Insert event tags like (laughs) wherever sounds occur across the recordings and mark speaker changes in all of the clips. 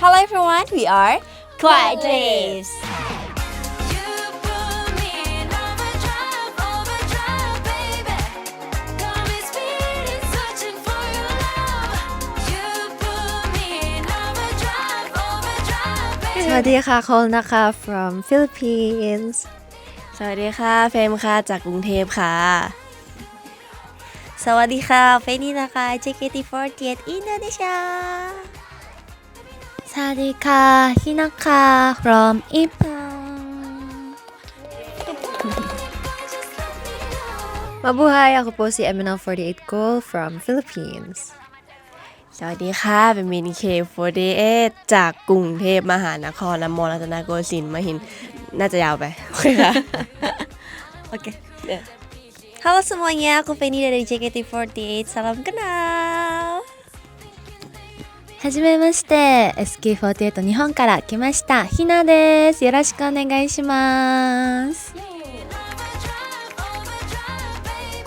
Speaker 1: Hello everyone, we are Quiet
Speaker 2: Leaves. วัสดีค่ะโคลนะคะ from Philippines
Speaker 1: สวัสดีค่ะ เฟรมค่ะ จากกรุงเทพค่ะ สวัสดีค่ะ เฟรนี่นะคะ JKT48 อินโดนีเซีย
Speaker 2: สวัสดีค่ะฮินาค่ะ from Ipan Mabuhay! Ako po si Eminal48 Goal from Philippines
Speaker 1: สวัสดีค่ะ เป็นมินเค48จากกรุงเทพมหานครและมอรัตนโกสินทร์มหินน่าจะยาวไป โอเคค่ะ โอเค Halo semuanya, aku Feni dari JKT48. Salam kenal.
Speaker 2: はじめまして SK48 日本から来ましたひなですよろしくお願いします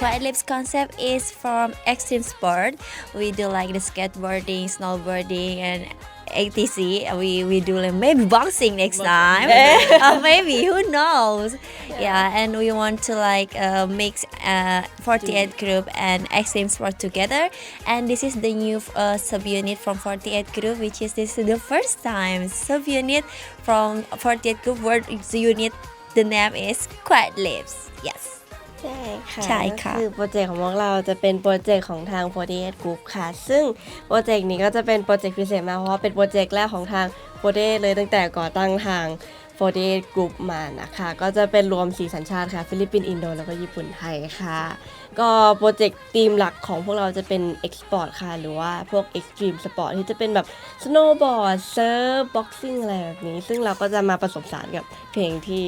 Speaker 1: Quiet Lips concept is from extreme sport. We do like the skateboarding, snowboarding, and ATC. We we do like maybe boxing next time. or (laughs) maybe who knows? Yeah. and we want to like uh, mix uh, 48 group and extreme sport together. And this is the new uh, subunit from 48 group, which is this is the first time subunit from 48 group word unit. The name is Quiet Lips. Yes.
Speaker 3: ใช่ค่ะ
Speaker 1: ใช่ค่ะ
Speaker 3: ก็คือโปรเจกต์ของพวกเราจะเป็นโปรเจกต์ของทาง48 Group ค่ะ ซึ่งโปรเจกต์นี้ก็จะเป็นโปรเจกต์พิเศษมากเพราะว่าเป็นโปรเจกต์แรกของทาง48เลยตั้งแต่ก่อตั้งทาง48 Group มานะคะ ก็จะเป็นรวม 4 สัญชาติค่ะ ฟิลิปปินส์อินโดแล้วก็ญี่ปุ่นไทยค่ะ ก็โปรเจกต์ทีมหลักของพวกเราจะเป็น Export ค่ะ หรือว่าพวก Extreme Sport ที่จะเป็นแบบ Snowboard Surf Boxing อะไรแบบนี้ ซึ่งเราก็จะมาผสมผสานกับเพลงที่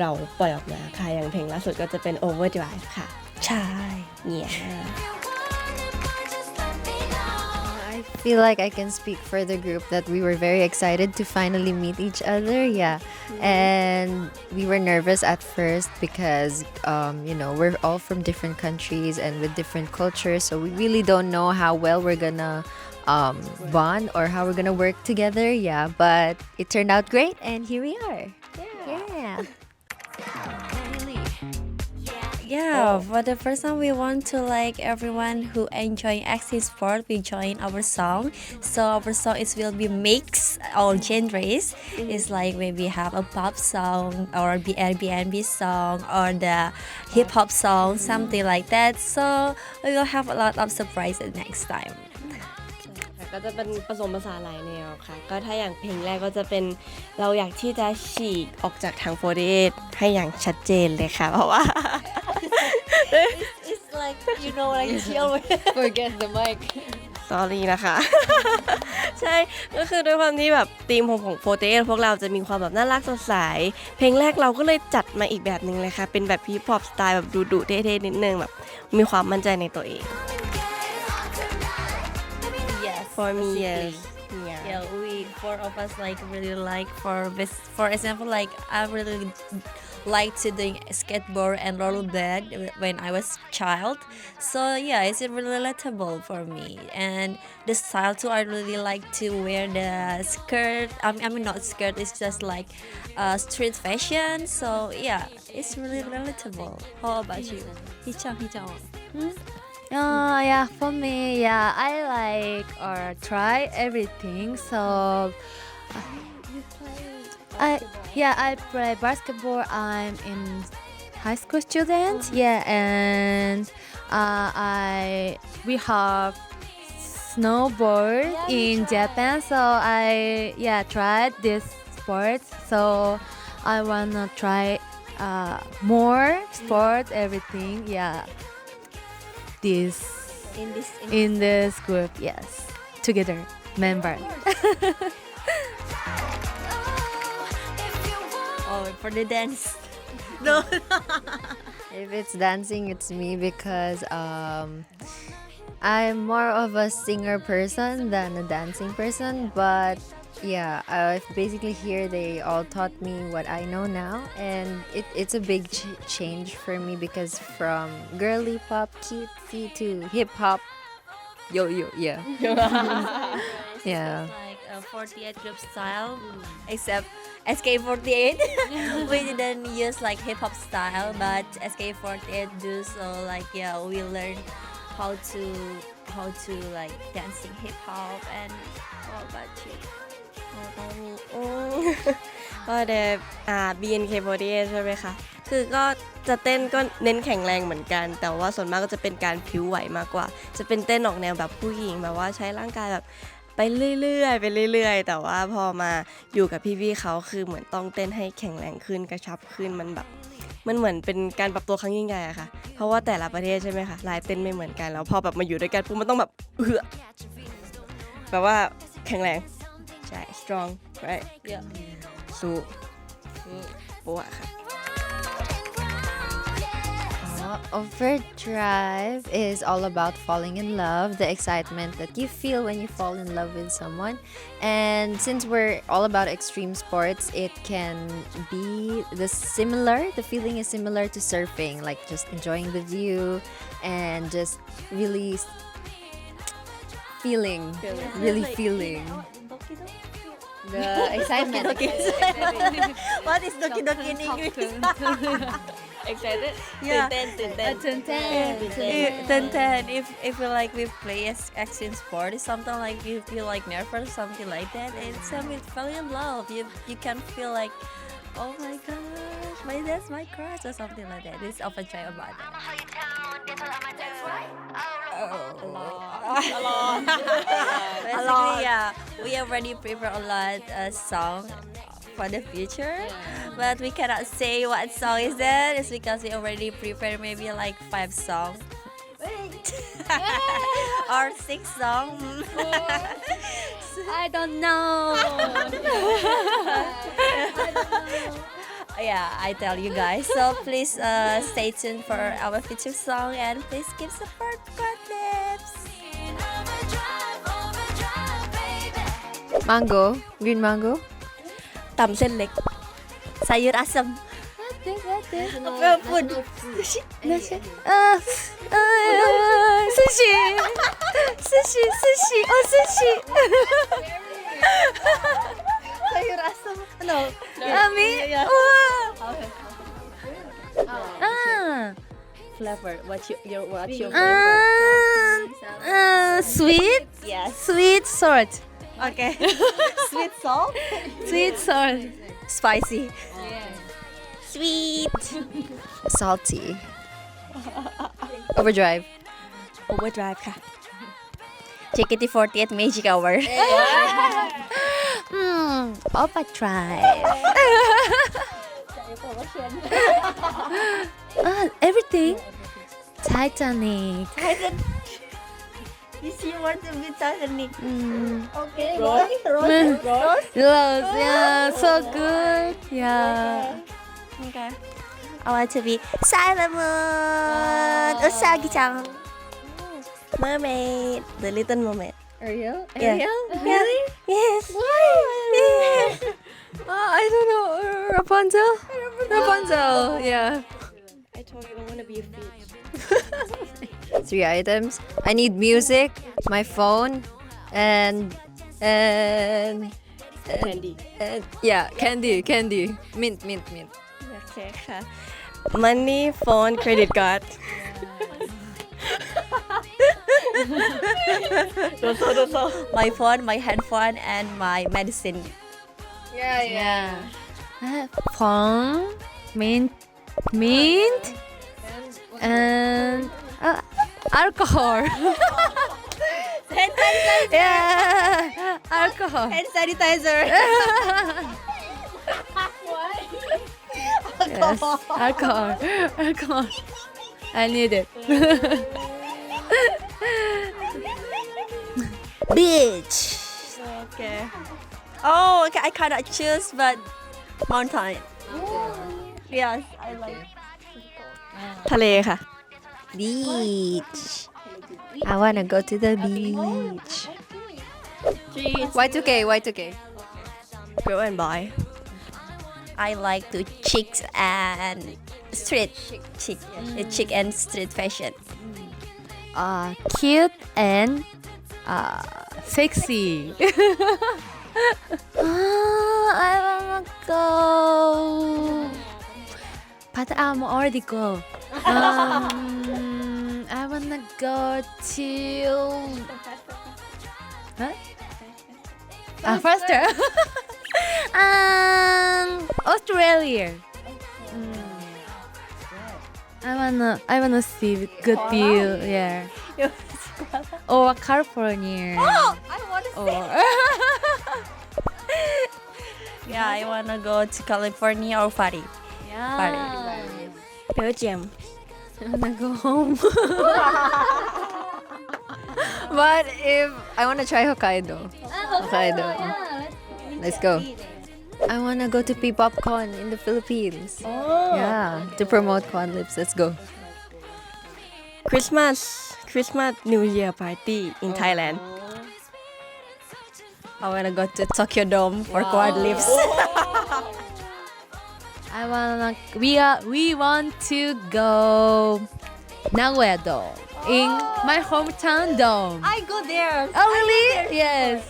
Speaker 3: เราปล่อยออกมาค่ะ อย่างเพลงล่าสุดก็จะเป็น Overdrive ค่ะ
Speaker 1: ใช่
Speaker 3: เนี่ย
Speaker 2: I feel like I can speak for the group that we were very excited to finally meet each other. Yeah. And we were nervous at first because, um, you know, we're all from different countries and with different cultures. So we really don't know how well we're gonna um, bond or how we're gonna work together. Yeah. But it turned out great. And here we are. Yeah.
Speaker 1: Yeah, for the first time we want to like everyone who enjoy active sport we join our song. So our song is will be mix all genres. It's like maybe have a pop song or B Airbnb song or the hip hop song, something like that. So we will have a lot of surprises next time.
Speaker 3: ค่ะก็จะเป็นผสมผสานหลายแนวค่ะ ก็ถ้าอย่างเพลงแรกก็จะเป็นเราอยากที่จะฉีกออกจากทาง48ให้อย่างชัดเจนเลยค่ะ เพราะว่า
Speaker 1: It's like you know like chill
Speaker 2: Forget the mic.
Speaker 3: sorry นะคะ ใช่ก็คือด้วยความที่แบบธีมของของโฟเตพวกเราจะมีความแบบน่ารักสดใส เพลงแรกเราก็เลยจัดมาอีกแบบหนึ่งเลยค่ะ เป็นแบบฮิปฮอปสไตล์แบบดุๆเท่ๆนิดนึงแบบมีความมั่นใจในตัวเอง
Speaker 1: Yes.
Speaker 3: for me
Speaker 1: basically.
Speaker 3: yes yeah
Speaker 1: yeah we four of us like really like for this for example like i really like to doing skateboard and rollerblade when i was child. So yeah it's relatable for me. And the style too i really like to wear the skirt. I mean, I mean not skirt it's just like uh, street fashion. So yeah it's really relatable. How about you? Hicham, Hicham.
Speaker 2: Oh yeah, for me, yeah, I like or try everything. So, I yeah, I play basketball. I'm in high school student. Yeah, and uh, I we have snowboard in Japan. So I yeah tried this sport. So I wanna try uh, more sport, everything. Yeah, this
Speaker 1: in this in
Speaker 2: in this group. Yes, together member. (laughs)
Speaker 1: for the dance (laughs) no
Speaker 2: If it's dancing, it's me because um, I'm more of a singer person than a dancing person. But yeah, uh, basically here they all taught me what I know now, and it, it's a big ch- change for me because from girly pop, cutesy to hip hop, yo yo yeah, (laughs) (laughs) yeah.
Speaker 1: 48 group style, except SK48. we didn't use like hip hop style, but SK48 do so like yeah, we learn how to how to like dancing hip hop and all about you.
Speaker 3: อืมก็เดบอ่า BNK48 ใช่ไหมคะ คือก็จะเต้นก็เน้นแข็งแรงเหมือนกัน แต่ว่าส่วนมากก็จะเป็นการผิวไหวมากกว่า จะเป็นเต้นออกแนวแบบผู้หญิงแบบว่าใช้ร่างกายแบบ ไปเรื่อยๆไปเรื่อย ๆ แต่ว่าพอมาอยู่กับพี่ๆเขาคือเหมือนต้องเต้นให้แข็งแรงขึ้นกระชับขึ้นมันแบบมันเหมือนเป็นการปรับตัวครั้งยิ่งใหญ่อะค่ะ เพราะว่าแต่ละประเทศใช่ไหมคะลายเต้นไม่เหมือนกันแล้วพอแบบมาอยู่ด้วยกันปุ๊บมันต้องแบบเอือแบบว่าแข็งแรงใช่ strong right
Speaker 1: Yeah.
Speaker 3: สู้ปัวค่ะ
Speaker 2: Overdrive is all about falling in love, the excitement that you feel when you fall in love with someone. And since we're all about extreme sports, it can be the similar, the feeling is similar to surfing, like just enjoying the view and just really s- feeling, really feeling the excitement. (laughs) (laughs)
Speaker 1: what is Doki Doki in English? (laughs)
Speaker 3: excited?
Speaker 1: Yeah.
Speaker 3: Ten, ten, ten. Ten, uh,
Speaker 1: eh, ten, ten. If if you like we play action sport, or something like you feel like nervous, something like that, and some it fell in love. You you can feel like, oh my gosh, my that's my crush or something like that. This often try about that. Oh. (laughs) A lot. A lot. Yeah, we already prepared a lot uh, song for the future, but we cannot say what song is that. It's because we already prepared maybe like five songs. (laughs) or six songs. (laughs)
Speaker 2: I don't know. (laughs)
Speaker 1: yeah, I tell you guys. So please uh, stay tuned for our future song and please give support Quadlips.
Speaker 2: mango, green mango.
Speaker 3: ตำเส้นเล็ก
Speaker 1: Sayur asam.
Speaker 2: Uh, food. Uh, uh, sushi. sushi, sushi. Oh, sushi.
Speaker 1: Sayur asam. No.
Speaker 2: Ah, me? Wow. Ah.
Speaker 3: flavor what you your what your
Speaker 2: Uh, uh, sweet,
Speaker 1: Yes.
Speaker 2: sweet salt,
Speaker 1: Okay. (laughs) Sweet salt.
Speaker 2: sweet salt,
Speaker 1: Spicy. Sweet.
Speaker 2: salty. Overdrive.
Speaker 3: overdrive ค่ะ
Speaker 1: JKT48 Magic Hour.
Speaker 2: Hmm, overdrive. (laughs) Ah, everything. Titanic.
Speaker 1: You see what the bit Titanic.
Speaker 2: Mm.
Speaker 1: Okay.
Speaker 3: Rose?
Speaker 1: Rose. Rose.
Speaker 2: Rose, yeah, so good. Yeah.
Speaker 1: Okay. I want to be Sailor Moon. Usagi-chan.
Speaker 3: mermaid the little mermaid
Speaker 2: Ariel?
Speaker 3: Yeah.
Speaker 2: Ariel?
Speaker 1: Really?
Speaker 3: yes
Speaker 1: Yes. (laughs)
Speaker 2: Oh, I don't know. Rapunzel? Rapunzel, yeah. (laughs) Three items. I need music, my phone, and and
Speaker 3: candy.
Speaker 2: Yeah, candy, candy, mint, mint, mint.
Speaker 3: Okay. Money, phone, credit card. (laughs)
Speaker 1: My phone, my headphone, and my medicine.
Speaker 2: Yeah, yeah. yeah. Uh, phone, mint, mint, and uh, alcohol.
Speaker 1: Hand sanitizer.
Speaker 2: yeah, alcohol.
Speaker 1: Hand sanitizer. (laughs)
Speaker 2: Yes, alcohol, alcohol. I need it. (laughs) Beach.
Speaker 1: okay. Oh, okay. I cannot choose, but mountain. Yes, I like.
Speaker 3: ทะเลค่ะ
Speaker 1: beach I wanna go to the beach
Speaker 2: Y2K Y2K
Speaker 3: girl and boy
Speaker 1: I like to chicks and street chic chic and street fashion
Speaker 2: uh cute and uh sexy (laughs) (laughs) Ah, I wanna go but I'm already go um, I wanna go to huh? Ah, faster. (laughs) um, Australia. I wanna, I wanna see good view. Yeah. or California. (gasps)
Speaker 1: Oh, I want to
Speaker 2: Or
Speaker 1: yeah I wanna go to California or Paris
Speaker 2: yeah.
Speaker 3: Belgium
Speaker 2: I wanna go home. (laughs) but if I wanna try Hokkaido, ah, Hokkaido. Let's go. I wanna go to P-Popcorn in the Philippines. Oh. Yeah, to promote Quan Lips. Let's go.
Speaker 3: Christmas Christmas New Year party in Thailand oh.
Speaker 1: I wanna go to Tokyo Dome for quad lifts (laughs)
Speaker 2: I wanna we are we want to go Nagoya Dome in my hometown dome.
Speaker 1: I go there
Speaker 2: Oh really? Yes.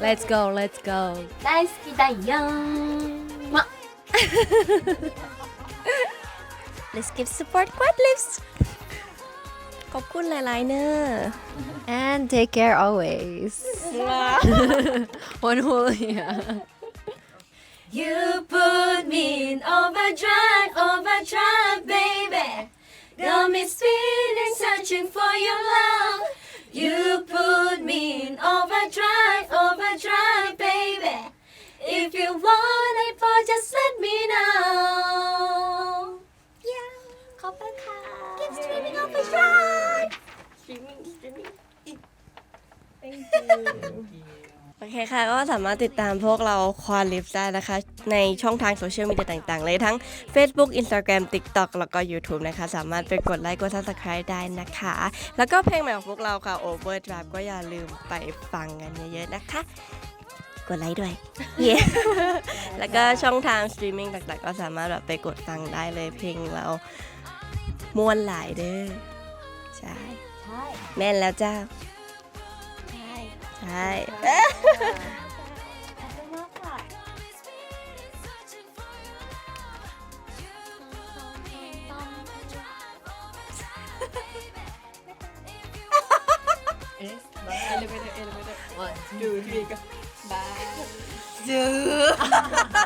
Speaker 2: Let's go. Let's go.
Speaker 4: 大(laughs) 好きだよま
Speaker 1: Let's give support quad lifts
Speaker 3: ขอบคุณหลายๆเนอะ
Speaker 2: And take care always. (laughs) One whole year.
Speaker 4: You put me in overdrive, overdrive, baby. Got me spinning, searching for your love. You put me in overdrive, overdrive, baby. If you want it, boy, just let me know. Yeah. ขอบคุณค่ะ Keep streaming overdrive.
Speaker 3: คค่ะ ก็สามารถติดตามพวกเราควาลิฟได้นะคะ ในช่องทางโซเชียลมีเดียต่างๆ เลยทั้ง Facebook Instagram TikTok แล้วก็ YouTube นะคะ สามารถไปกดไลค์กด Subscribe ได้นะคะ แล้วก็เพลงใหม่ของพวกเราค่ะ Overdrive ก็อย่าลืมไปฟังกันเยอะๆนะคะ กดไลค์ด้วย เย้ แล้วก็ช่องทางสตรีมมิ่งต่างๆ ก็สามารถแบบไปกดฟังได้เลยเพลงเราม่วนหลายเด้อใช่แม่นแล้วจ้า ใช่
Speaker 5: เอ๊ะเอ Bye. Dude.